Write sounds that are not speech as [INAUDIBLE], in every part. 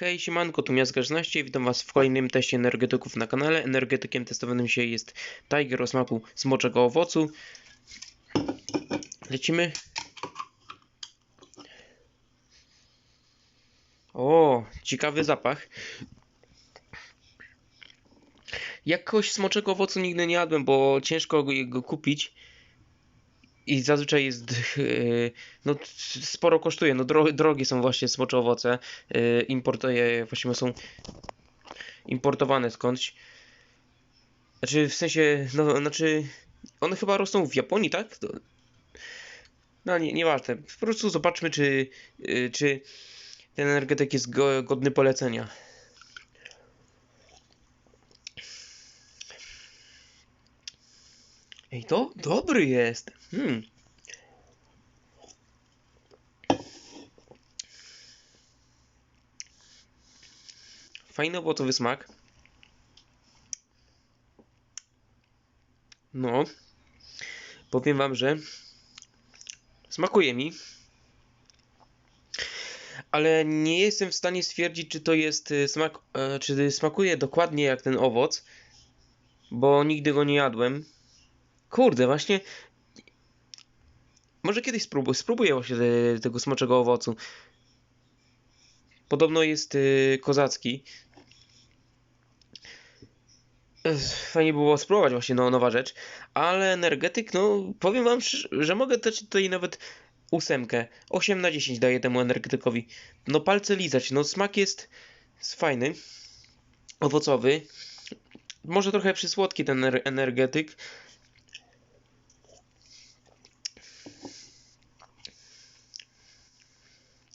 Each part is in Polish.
Hej, siemanko, tu Miazga 16 witam was w kolejnym teście energetyków na kanale. Energetykiem testowanym dzisiaj jest Tiger o smaku smoczego owocu. Lecimy. O, ciekawy zapach. Jakoś smoczego owocu nigdy nie jadłem, bo ciężko go kupić. I zazwyczaj jest, yy, [LAUGHS] no sporo kosztuje, no dro, drogie są właśnie smocze owoce, yy, importuje, właściwie są importowane skądś. Znaczy w sensie, no znaczy one chyba rosną w Japonii, tak? No nie, nieważne, po prostu zobaczmy czy, yy, czy ten energetyk jest go, godny polecenia. Ej, to dobry jest. Hmm. Fajny owocowy smak. No. Powiem wam, że smakuje mi. Ale nie jestem w stanie stwierdzić, czy to jest y, smak, e, czy smakuje dokładnie jak ten owoc, bo nigdy go nie jadłem. Kurde, właśnie. Może kiedyś spróbuję, spróbuję właśnie te, tego smoczego owocu. Podobno jest y, kozacki. Fajnie było spróbować właśnie no, nowa rzecz, ale energetyk, no powiem wam, że mogę dać tutaj nawet ósemkę. 8 na 10 daję temu energetykowi. No palce lizać, no smak jest, jest fajny, owocowy. Może trochę przysłodki ten ener- energetyk,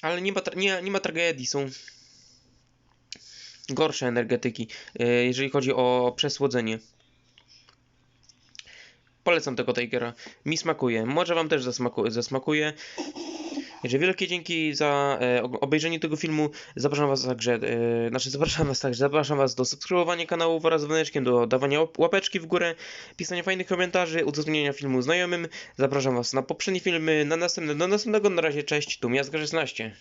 Ale nie ma, nie, nie ma tragedii, są gorsze energetyki, e, jeżeli chodzi o przesłodzenie. Polecam tego Tigera. Mi smakuje. Może wam też zasmaku- zasmakuje. Także wielkie dzięki za e, obejrzenie tego filmu. Zapraszam was także, e, znaczy zapraszam was także, zapraszam was do subskrybowania kanału wraz z dzwoneczkiem, do dawania łap- łapeczki w górę, pisania fajnych komentarzy, udostępniania filmu znajomym. Zapraszam was na poprzednie filmy, na następne, do następnego, na razie, cześć, tu Miazga 16.